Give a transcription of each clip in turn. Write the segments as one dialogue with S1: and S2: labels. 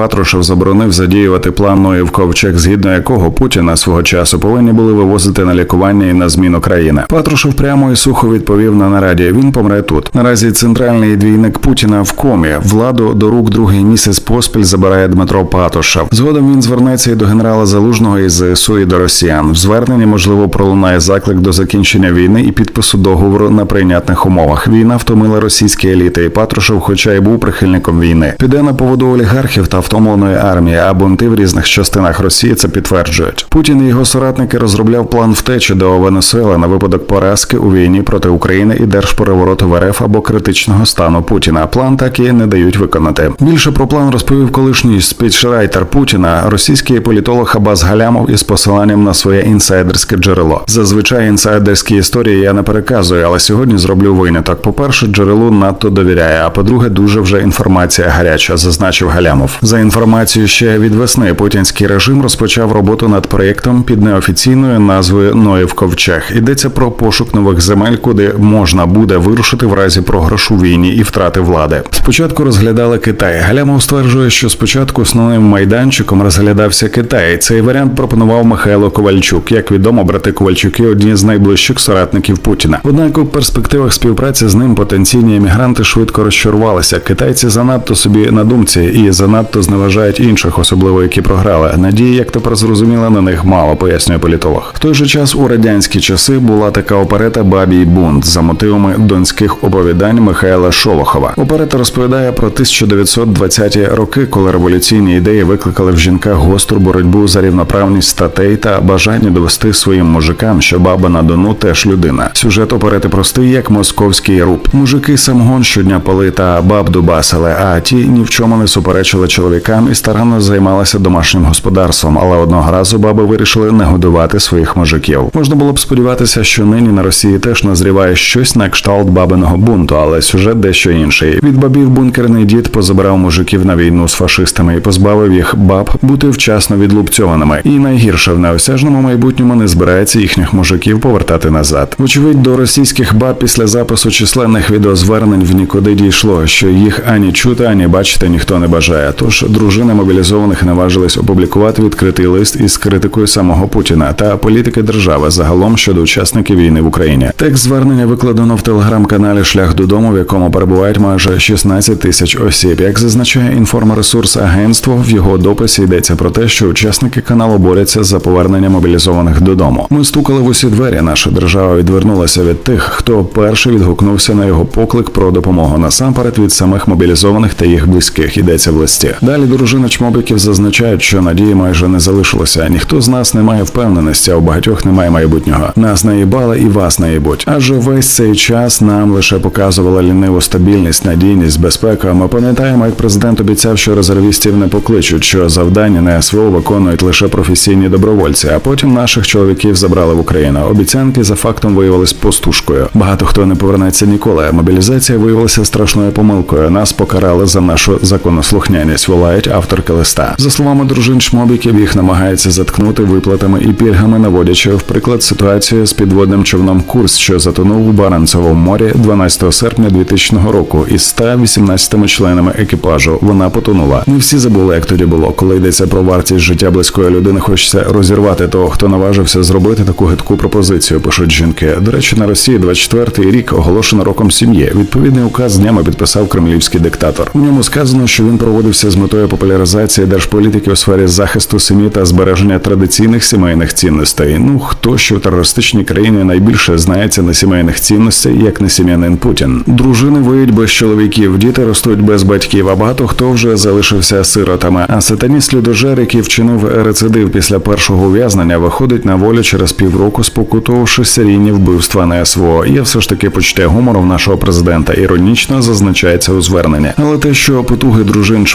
S1: Патрушев заборонив задіювати план Ноїв ковчег, згідно якого Путіна свого часу повинні були вивозити на лікування і на зміну країни. Патрушев прямо і сухо відповів на нараді. Він помре тут. Наразі центральний двійник Путіна в комі. Владу до рук другий місяць поспіль забирає Дмитро Патрушев. Згодом він звернеться і до генерала Залужного із ЗСУ і до росіян. В зверненні можливо пролунає заклик до закінчення війни і підпису договору на прийнятних умовах. Війна втомила російські еліти, і Патрушев, хоча й був прихильником війни, піде на поводу олігархів та втомленої армії, а бунти в різних частинах Росії це підтверджують. Путін і його соратники розробляв план втечі до Венесуели на випадок поразки у війні проти України і держперевороту в РФ або критичного стану Путіна. План так і не дають виконати. Більше про план розповів колишній спічрайтер Путіна, російський політолог Абаз Галямов із посиланням на своє інсайдерське джерело. Зазвичай інсайдерські історії я не переказую, але сьогодні зроблю виняток. По перше, джерелу надто довіряє. А по-друге, дуже вже інформація гаряча, зазначив Галямов. За інформацією ще від весни путінський режим розпочав роботу над проєктом під неофіційною назвою Ноїв Ковчег. Йдеться про пошук нових земель, куди можна буде вирушити в разі програшу війні і втрати влади. Спочатку розглядали Китай. Галямов стверджує, що спочатку основним майданчиком розглядався Китай. Цей варіант пропонував Михайло Ковальчук. Як відомо, брати Ковальчуки одні з найближчих соратників Путіна. Однак у перспективах співпраці з ним потенційні емігранти швидко розчарувалися. Китайці занадто собі на думці і занадто зневажають інших, особливо які програли. Надії, як тепер зрозуміло, на них мало, пояснює політолог. В той же час у радянські часи була така оперета Бабій бунт за мотивами донських оповідань Михайла Шолохова. Оперета розповідає про 1920-ті роки, коли революційні ідеї викликали в жінках гостру боротьбу за рівноправність статей та бажання довести своїм мужикам, що баба на дону теж людина. Сюжет оперети простий, як московський руб. Мужики самогон щодня пали та баб дубасили, а ті ні в чому не суперечили чоловікам і старанно займалися домашнім господарством. Але одного разу баби вирішили не годувати своїх мужиків. Можна було б сподіватися, що нині на Росії теж назріває щось на кшталт бабиного бунту, але сюжет дещо інший. Від бабів бункерний дід позабирав мужиків на війну з фашистами і позбавив їх баб бути вчасно відлупцьованими. І найгірше в неосяжному майбутньому не збирається їхніх мужиків повертати назад. Вочевидь, до російських баб після запису численних відеозвернень в нікуди дійшло, що їх ані чути, ані бачити ніхто не бажає. Тож дружини мобілізованих наважились опублікувати відкритий лист із критикою самого Путіна та політики держави загалом щодо учасників війни в Україні. Текст звернення викладено в телеграм-каналі Шлях додому, в якому перебувають майже 16 тисяч осіб. Як зазначає інформресурс агентство, в його дописі йдеться про те, що учасники каналу борються за повернення мобілізованих додому. Ми стукали в усі двері. Наша держава відвернулася від тих, хто перший відгукнувся на його поклик про допомогу насамперед від самих мобілізованих та їх близьких. Йдеться в листі. Далі дружина чмобіків зазначають, що надії майже не залишилося. Ніхто з нас не має впевненості, а у багатьох немає майбутнього. Нас наїбали і вас наїбуть. Адже весь цей час нам лише показувала ліниву стабільність, надійність, безпеку. Ми пам'ятаємо, як президент обіцяв, що резервістів не покличуть, що завдання на СВО виконують лише професійні добровольці. А потім наших чоловіків забрали в Україну. Обіцянки за фактом виявились пустушкою. Багато хто не повернеться ніколи. Мобілізація виявилася страшною помилкою. Нас покарали за нашу законослухняність. Волають авторки листа. За словами дружин Шмобіків, їх намагаються заткнути виплатами і пільгами, наводячи в приклад ситуацію з підводним човном Курс, що затонув у Баренцевому морі 12 серпня 2000 року із 118 членами екіпажу. Вона потонула. Не всі забули, як тоді було. Коли йдеться про вартість життя близької людини, хочеться розірвати того, хто наважився зробити таку гидку пропозицію. Пишуть жінки. До речі, на Росії 24-й рік оголошено роком сім'ї. Відповідний указ днями підписав кремлівський диктатор. У ньому сказано, що він проводився з метою популяризації держполітики у сфері захисту сім'ї та збереження традиційних сімейних цінностей. Ну хто що в терористичній країні найбільше знається на сімейних цінностей, як не сім'янин Путін. Дружини виють без чоловіків, діти ростуть без батьків. А багато хто вже залишився сиротами. А сатаніст людожер, який вчинив рецидив після першого ув'язнення, виходить на волю через півроку, спокутувавши серійні вбивства на СВО. Є все ж таки почуття гумору в нашого президента. Іронічно зазначається у зверненні. Але те, що потуги дружин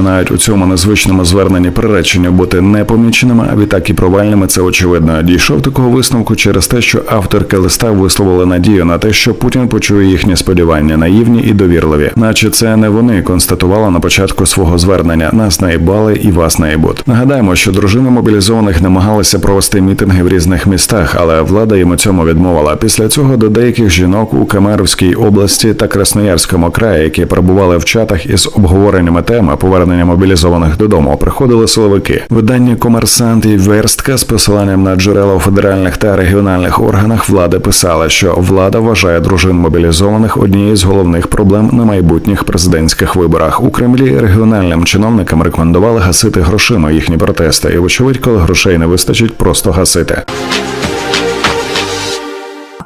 S1: чмобіків навіть у цьому незвичному зверненні приречені бути непоміченими, а відтак і провальними, це очевидно. Дійшов такого висновку через те, що авторки листа висловили надію на те, що Путін почує їхні сподівання, наївні і довірливі, наче це не вони констатували на початку свого звернення. Нас наїбали і вас наїбуть. Нагадаємо, що дружини мобілізованих намагалися провести мітинги в різних містах, але влада їм у цьому відмовила. Після цього до деяких жінок у Камеровській області та Красноярському краї, які перебували в чатах із обговореннями теми повернення повернення мобілізованих додому приходили силовики. Видання Комерсант і Верстка з посиланням на джерела у федеральних та регіональних органах влади писала, що влада вважає дружин мобілізованих однією з головних проблем на майбутніх президентських виборах. У Кремлі регіональним чиновникам рекомендували гасити грошима їхні протести, і вочевидь, коли грошей не вистачить, просто гасити.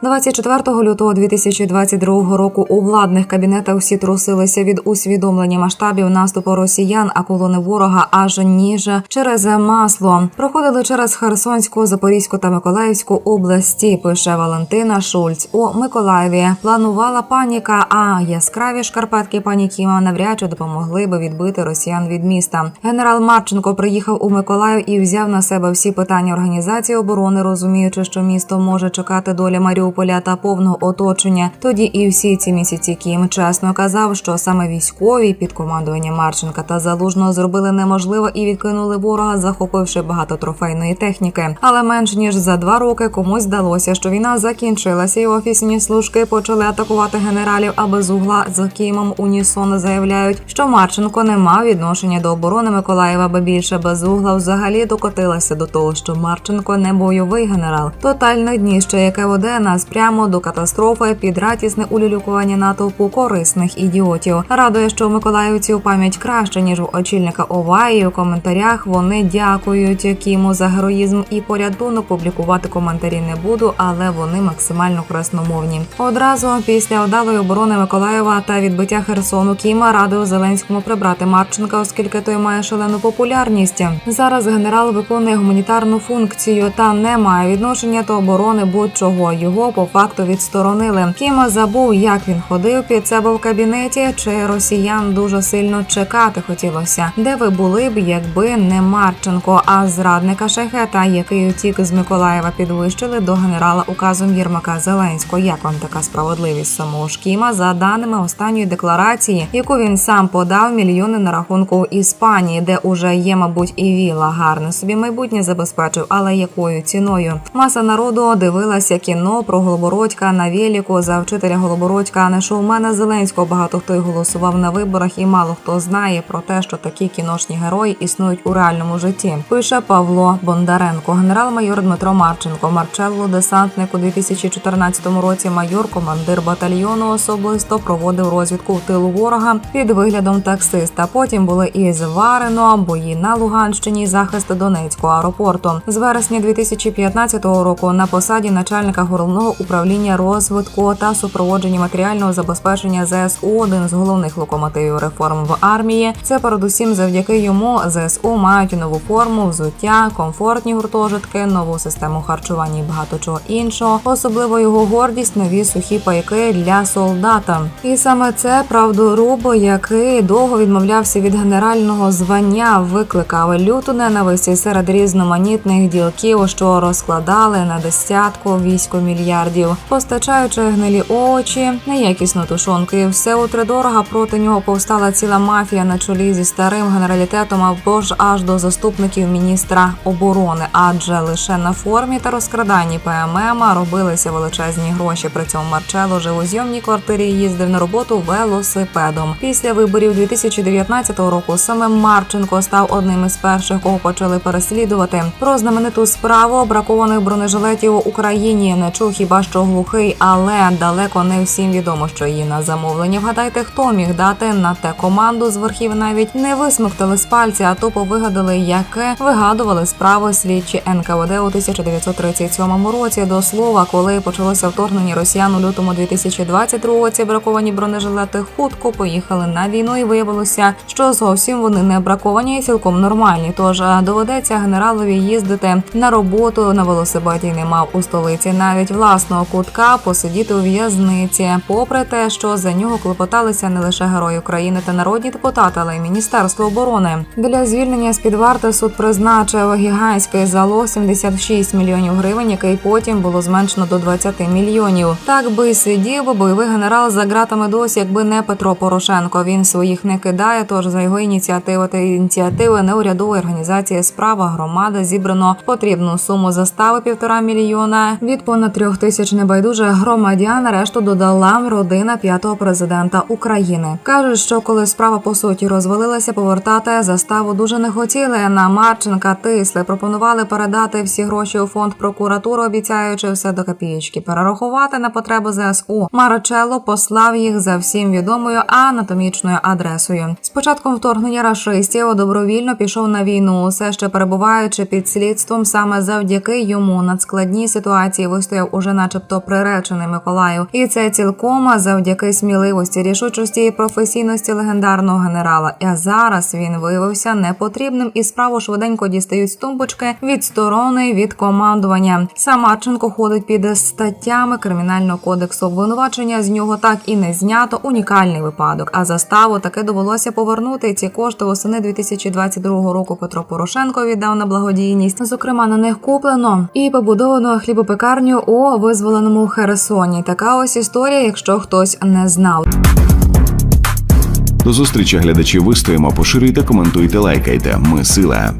S2: 24 лютого 2022 року у владних кабінетах всі трусилися від усвідомлення масштабів наступу росіян, а колони ворога аж ніж через масло проходили через Херсонську, Запорізьку та Миколаївську області. Пише Валентина Шульц. У Миколаєві планувала паніка. А яскраві шкарпетки пані Кіма навряд чи допомогли би відбити росіян від міста. Генерал Марченко приїхав у Миколаїв і взяв на себе всі питання організації оборони, розуміючи, що місто може чекати доля Маріуполя та повного оточення. Тоді і всі ці місяці Кім чесно казав, що саме військові під командуванням Марченка та Залужного зробили неможливо і відкинули ворога, захопивши багато трофейної техніки. Але менш ніж за два роки комусь здалося, що війна закінчилася, і офісні служки почали атакувати генералів. А без угла з Кімом унісон заявляють, що Марченко не мав відношення до оборони Миколаєва, бо більше без угла взагалі докотилася до того, що Марченко не бойовий генерал. Тотальне дніще, яке веде нас прямо до катастрофи під радісне улюлюкування натовпу корисних ідіотів. Радує, що у пам'ять краще ніж у очільника ОВА, і у коментарях вони дякують Кіму за героїзм і порятунок. Публікувати коментарі не буду, але вони максимально красномовні. Одразу після вдалої оборони Миколаєва та відбиття Херсону Кіма радив Зеленському прибрати Марченка, оскільки той має шалену популярність. Зараз генерал виконує гуманітарну функцію та не має відношення до оборони будь-чого. Його по факту відсторонили. Кіма забув, як він ходив під себе в кабінеті, чи росіян дуже сильно чекати хотілося. Де ви були б, якби не Марченко, а зрадника Шехета, який утік з Миколаєва, підвищили до генерала указом Єрмака Зеленського. Як вам така справедливість самого ж Кіма? За даними останньої декларації, яку він сам подав, мільйони на рахунку Іспанії, де уже є, мабуть, і віла гарне собі майбутнє забезпечив, але якою ціною? Маса народу дивилася кіно про Голобородька на Веліку за вчителя Голобородька, а не шоумена Зеленського. Багато хто й голосував на виборах, і мало хто знає про те, що такі кіношні герої існують у реальному житті. Пише Павло Бондаренко, генерал-майор Дмитро Марченко, Марчелло, десантник у 2014 році. Майор, командир батальйону особисто проводив розвідку в тилу ворога під виглядом таксиста. Потім були і зварено бої на Луганщині, захист Донецького аеропорту. З вересня 2015 року на посаді начальника головного управління розвитку та супроводження матеріального забезпечення ЗСУ один з головних локомотивів реформ в армії. Це передусім завдяки йому ЗСУ мають нову форму, взуття, комфортні гуртожитки, нову систему харчування і багато чого іншого. Особливо його гордість нові сухі пайки для солдата. І саме це правдоруб, який довго відмовлявся від генерального звання, викликав люту ненависті серед різноманітних ділків, що розкладали на десятку військо мільярдів, постачаючи гнилі очі, неякісну тушонку і все утридорога проти нього повстала ціла мафія на чолі зі старим генералітетом або ж аж до заступників міністра оборони, адже лише на формі та розкраданні ПММ робилися величезні гроші. При цьому Марчело жив у зйомній квартирі їздив на роботу велосипедом. Після виборів 2019 року саме Марченко став одним із перших, кого почали переслідувати. Про знамениту справу бракованих бронежилетів у Україні не чув хіба що глухий, але далеко не всім відомо, що її на замовлення. Вгадайте, хто міг дати на те команду з верхів навіть не висмоктали з пальця, а тупо вигадали, яке вигадували справи слідчі НКВД у 1937 році. До слова, коли почалося вторгнення росіян у лютому 2022 ці браковані бронежилети хутко поїхали на війну, і виявилося, що зовсім вони не браковані і цілком нормальні. Тож доведеться генералові їздити на роботу на велосипеді. Не мав у столиці навіть власного кутка посидіти у в'язниці, попри те, що за нього клопоталися не лише герої України та народні депутати, але й міністерство оборони. Для звільнення з під варти суд призначив гігантський залог 76 мільйонів гривень, який потім було зменшено до 20 мільйонів. Так би сидів бойовий генерал за ґратами досі, якби не Петро Порошенко. Він своїх не кидає. Тож за його ініціативи та ініціативи неурядової організації справа громада зібрано потрібну суму застави півтора мільйона від понад трьох тисяч небайдужих громадян. Решту додала родина п'ятого президента України. кажуть, що коли справа по суті розвалилася, повертати заставу дуже не хотіли. На Марченка тисли, пропонували передати всі гроші у фонд прокуратури, обіцяючи все до копієчки перерахувати на потреби ЗСУ. Марчелло послав їх за всім відомою анатомічною адресою. З початком вторгнення рашистів добровільно пішов на війну, усе ще перебуваючи під слідством саме завдяки йому надскладній ситуації вистояв уже, начебто, приречений Миколаїв, і це цілком завдяки сміливості, рішучості і професійності легендарного генерала. А зараз він виявився непотрібним і справу швиденько дістають з тумбочки відсторонений від командування. Сам Марченко ходить під статтями кримінального кодексу. Обвинувачення з нього так і не знято. Унікальний випадок. А заставу таки довелося повернути. Ці кошти восени 2022 року. Петро Порошенко віддав на благодійність. Зокрема, на них куплено і побудовано хлібопекарню визволеному Херсоні. Така ось історія, якщо хтось не знав.
S1: До зустрічі глядачі вистоїмо, поширюйте, коментуйте, лайкайте. Ми сила.